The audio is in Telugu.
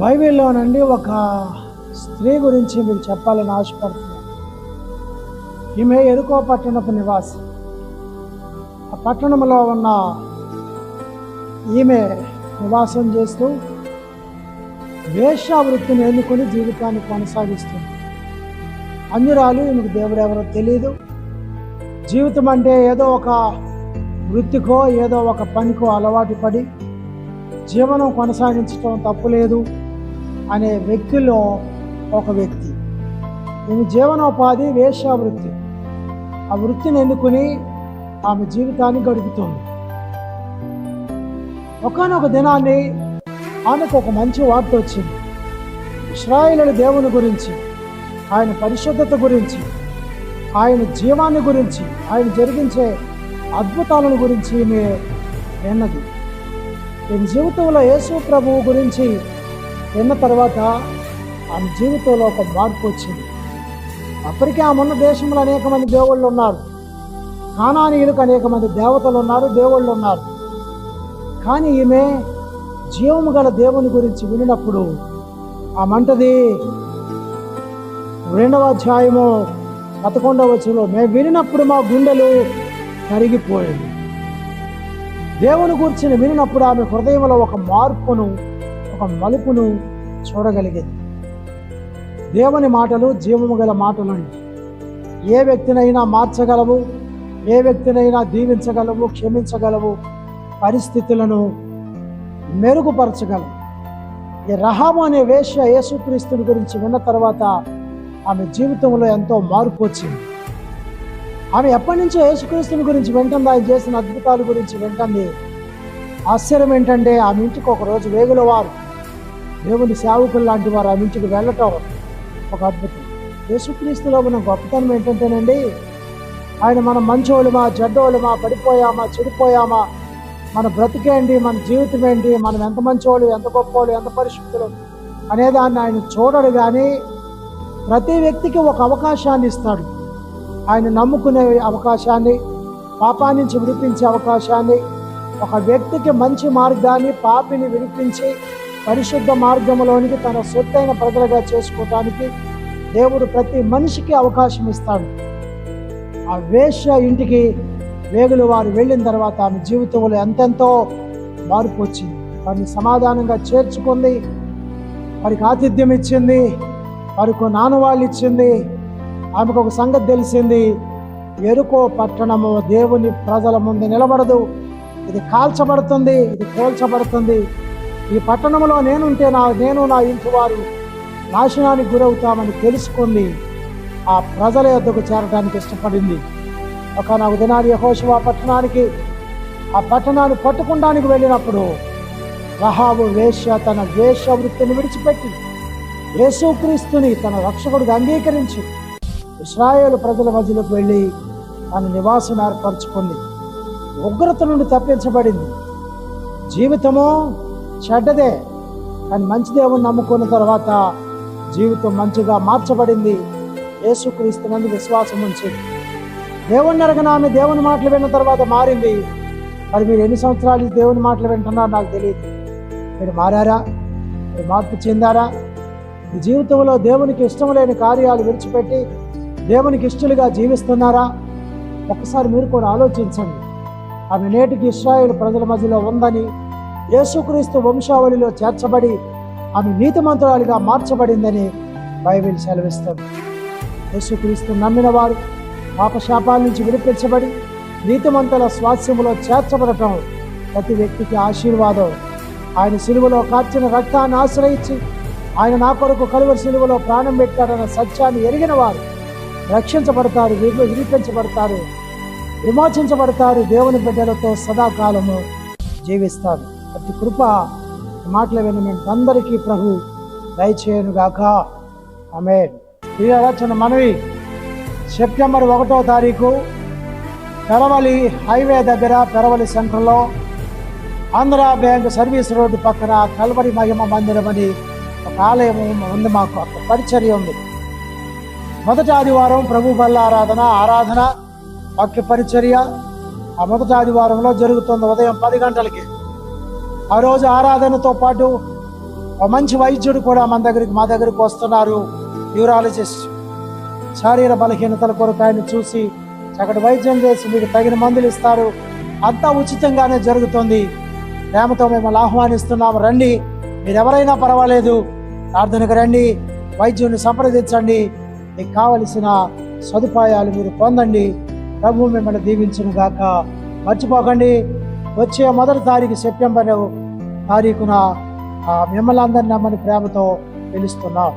బైబిల్లోనండి ఒక స్త్రీ గురించి మీకు చెప్పాలని ఆశపడుతున్నాను. ఈమె ఎరుకో పట్టణపు నివాసి. ఆ పట్టణంలో ఉన్న ఈమె నివాసం చేస్తూ వేషావృత్తిని ఎన్నుకొని జీవితాన్ని కొనసాగిస్తుంది. అన్యురాలు ఈమెకు దేవుడు ఎవరో తెలియదు జీవితం అంటే ఏదో ఒక వృత్తికో ఏదో ఒక పనికో అలవాటు పడి జీవనం కొనసాగించడం తప్పులేదు. అనే వ్యక్తిలో ఒక వ్యక్తి. ఈమె జీవనోపాధి వేశ్యావృత్తి. ఆ వృత్తిని ఎన్నుకుని ఆమె జీవితాన్ని గడుపుతుంది. ఒకనొక దినాన్ని ఆమెకు ఒక మంచి వార్త వచ్చింది. ఇస్రాయిలు దేవుని గురించి ఆయన పరిశుద్ధత గురించి ఆయన జీవాన్ని గురించి ఆయన జరిగించే అద్భుతాలను గురించి ఈమె విన్నది. ఈమె జీవితంలో యేసు ప్రభువు గురించి విన్న తర్వాత ఆమె జీవితంలో ఒక మార్పు వచ్చింది. అప్పటికే ఆమె ఉన్న దేశంలో అనేక మంది దేవుళ్ళు ఉన్నారు. కానానీయులకు అనేక మంది దేవతలు ఉన్నారు దేవుళ్ళు ఉన్నారు. కానీ ఈమె జీవము గల దేవుని గురించి వినినప్పుడు ఆ మంటది రెండవ అధ్యాయము పదకొండవ వచ్చులో మేము వినినప్పుడు మా గుండెలు కరిగిపోయింది దేవుని గురించి వినినప్పుడు ఆమె హృదయంలో ఒక మార్పును ఒక మలుపును చూడగలిగేది దేవుని మాటలు జీవము గల మాటలు ఏ వ్యక్తినైనా మార్చగలవు ఏ వ్యక్తినైనా దీవించగలవు క్షమించగలవు పరిస్థితులను మెరుగుపరచగలవు. ఈ రహాము అనే వేష్య యేసుక్రీస్తుని గురించి విన్న తర్వాత ఆమె జీవితంలో ఎంతో మార్పు వచ్చింది. ఆమె ఎప్పటి నుంచో యేసుక్రీస్తుని గురించి వింటుంది ఆయన చేసిన అద్భుతాల గురించి వింటుంది. ఆశ్చర్యం ఏంటంటే ఆమె ఇంటికి ఒకరోజు వేగుల వారు దేవుని సేవకులు లాంటి వారు ఆ ఇంటికి వెళ్ళటం ఒక అద్భుతం. యేసుక్రీస్తులో ఉన్న గొప్పతనం ఏంటంటేనండి ఆయన మన మంచోళ్ళమా చెడ్డోళ్ళమా పడిపోయామా చెడిపోయామా మన బ్రతికేంటి మన జీవితం ఏంటి మనం ఎంత మంచోళ్ళు ఎంత గొప్పోళ్ళు ఎంత పరిశుద్ధులు అనేదాన్ని ఆయన చూడడు కానీ ప్రతి వ్యక్తికి ఒక అవకాశాన్ని ఇస్తాడు. ఆయన నమ్ముకునే అవకాశాన్ని పాపా నుంచి విడిపించే అవకాశాన్ని ఒక వ్యక్తికి మంచి మార్గాన్ని పాపిని విడిపించి పరిశుద్ధ మార్గంలోనికి తన సొత్తైన ప్రజలుగా చేసుకోవటానికి దేవుడు ప్రతి మనిషికి అవకాశం ఇస్తాడు. ఆ వేష్య ఇంటికి వేగులు వారు వెళ్ళిన తర్వాత ఆమె జీవితంలో ఎంతెంతో మార్పు వచ్చింది. వారిని సమాధానంగా చేర్చుకుంది. వారికి ఆతిథ్యం ఇచ్చింది. వారికి నాన్నవాళ్ళు ఇచ్చింది. ఆమెకు ఒక సంగతి తెలిసింది. ఎరుకో పట్టణము దేవుని ప్రజల ముందు నిలబడదు. ఇది కాల్చబడుతుంది. ఇది కోల్చబడుతుంది. ఈ పట్టణంలో నేనుంటే నా నేను నా ఇంటి వారు నాశనానికి గురవుతామని తెలుసుకుంది ఆ ప్రజల యొద్దకు చేరడానికి ఇష్టపడింది. ఒక నాకు దినాన్ని యహోశివ పట్టణానికి ఆ పట్టణాన్ని పట్టుకుండానికి వెళ్ళినప్పుడు రహాబు వేశ్య తన వేష వృత్తిని విడిచిపెట్టి యేసుక్రీస్తుని తన రక్షకుడిగా అంగీకరించి ఇస్రాయేల్ ప్రజల మధ్యలోకి వెళ్ళి తన నివాసం ఏర్పరచుకుంది. ఉగ్రత నుండి తప్పించబడింది. జీవితము చెడ్డదే కానీ మంచి దేవుని నమ్ముకున్న తర్వాత జీవితం మంచిగా మార్చబడింది. యేసుక్రీస్తు విశ్వాసం ఉంచి. దేవుని ఎరగన ఆమె దేవుని మాటలు విన్న తర్వాత మారింది. మరి మీరు ఎన్ని సంవత్సరాలు దేవుని మాటలు వింటున్నారో నాకు తెలియదు. మీరు మారారా? మీరు మార్పు చెందారా? మీ జీవితంలో దేవునికి ఇష్టం లేని కార్యాలు విడిచిపెట్టి దేవునికి ఇష్టలుగా జీవిస్తున్నారా? ఒక్కసారి మీరు కూడా ఆలోచించండి. ఆమె నేటికి ఇస్రాయేల్ ప్రజల మధ్యలో ఉందని యేసుక్రీస్తు వంశావళిలో చేర్చబడి ఆమె నీతిమంతురాలిగా మార్చబడిందని బైబిల్ సెలవిస్తుంది. యేసుక్రీస్తు నమ్మిన వారు పాపశాపాల నుంచి విడిపించబడి నీతిమంతుల స్వాస్యములో చేర్చబడటం ప్రతి వ్యక్తికి ఆశీర్వాదం. ఆయన సిలువలో కార్చిన రక్తాన్ని ఆశ్రయించి ఆయన నా కొరకు కలువ సిలువలో ప్రాణం పెట్టాడన్న సత్యాన్ని ఎరిగిన వారు రక్షించబడతారు విడి- విడిపించబడతారు విమోచించబడతారు దేవుని బిడ్డలతో సదాకాలము జీవిస్తారు. అతి కృప ఈ మాటలు అందరికీ ప్రభు దయచేయనుగాక. ఆమె చిన్న మనవి సెప్టెంబర్ ఒకటో తారీఖు పెరవలి హైవే దగ్గర పెరవలి సెంటర్లో ఆంధ్ర బ్యాంక్ సర్వీస్ రోడ్డు పక్కన కల్వరి మహిమ మందిరం అని ఒక ఆలయం ఉంది మాకు. అక్కడ పరిచర్య ఉంది. మొదటి ఆదివారం ప్రభు బల్ల ఆరాధన ఆరాధన వాక్య పరిచర్య. ఆ మొదటి ఆదివారంలో జరుగుతుంది ఉదయం పది గంటలకి ఆ రోజు ఆరాధనతో పాటు ఒక మంచి వైద్యుడు కూడా మన దగ్గరికి మా దగ్గరికి వస్తున్నారు. యూరాలజిస్ట్. శారీర బలహీనతల కొరకు ఆయన చూసి అక్కడ వైద్యం చేసి మీకు తగిన మందులు ఇస్తారు. అంతా ఉచితంగానే జరుగుతుంది. ప్రేమతో మిమ్మల్ని ఆహ్వానిస్తున్నాము రండి. మీరు ఎవరైనా పర్వాలేదు. ప్రార్థనకు రండి. వైద్యుని సంప్రదించండి. మీకు కావలసిన సదుపాయాలు మీరు పొందండి. ప్రభు మిమ్మల్ని దీవించును గాక మర్చిపోకండి. వచ్చే మొదటి తారీఖు సెప్టెంబర్ తారీఖున ఆ, మిమ్మల్ని అందరినీ నమ్మని ప్రేమతో పిలుస్తున్నాం.